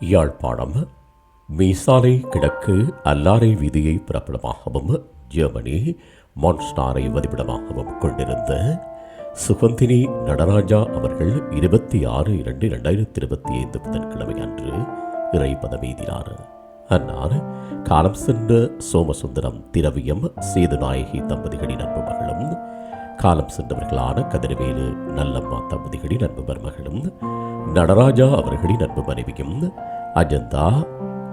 யாழ்ப்பாணம் மீசாலை கிழக்கு அல்லாரை வீதியை பிறப்பிடமாகவும் ஜெர்மனி மான்ஸ்டாரை வதிப்பிடமாகவும் கொண்டிருந்த சுகந்தினி நடராஜா அவர்கள் இருபத்தி ஆறு இரண்டு இரண்டாயிரத்தி இருபத்தி ஐந்து புதன்கிழமை அன்று இறை எய்தினார் அன்னார் காலம் சென்ற சோமசுந்தரம் திரவியம் சேதுநாயகி தம்பதிகளின் அன்பு காலம் சென்றவர்களான கதிரவேலு நல்லம்மா தம்பதிகளின் அன்பு மருமகளும் நடராஜா அவர்களின் அன்பு மனைவியும் அஜந்தா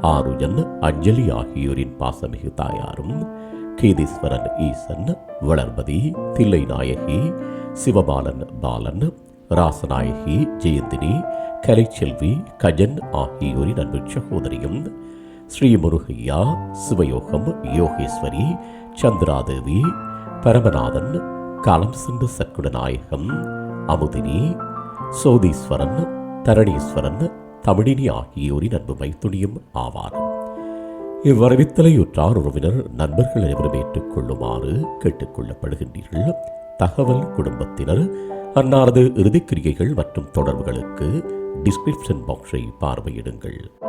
ஆருஜன் அஞ்சலி ஆகியோரின் பாசமிகு தாயாரும் கீதீஸ்வரன் ஈசன் வளர்மதி தில்லை நாயகி சிவபாலன் பாலன் ராசநாயகி ஜெயந்தினி கலைச்செல்வி கஜன் ஆகியோரின் அன்பு சகோதரியும் ஸ்ரீ முருகையா சிவயோகம் யோகேஸ்வரி சந்திராதேவி பரமநாதன் காலம் சென்ற சற்குட நாயகம் அமுதினி சோதீஸ்வரன் தரணீஸ்வரன் தமிழினி ஆகியோரின் அன்பு மைத்துணியும் ஆவார். இவ்வரவித்தலையுற்றார் உறவினர் நண்பர்கள் அனைவரும் ஏற்றுக்கொள்ளுமாறு கேட்டுக்கொள்ளப்படுகின்றீர்கள். தகவல் குடும்பத்தினர் அன்னாரது இறுதிக்கிரியைகள் மற்றும் தொடர்புகளுக்கு டிஸ்கிரிப்ஷன் பாக்ஸை பார்வையிடுங்கள்.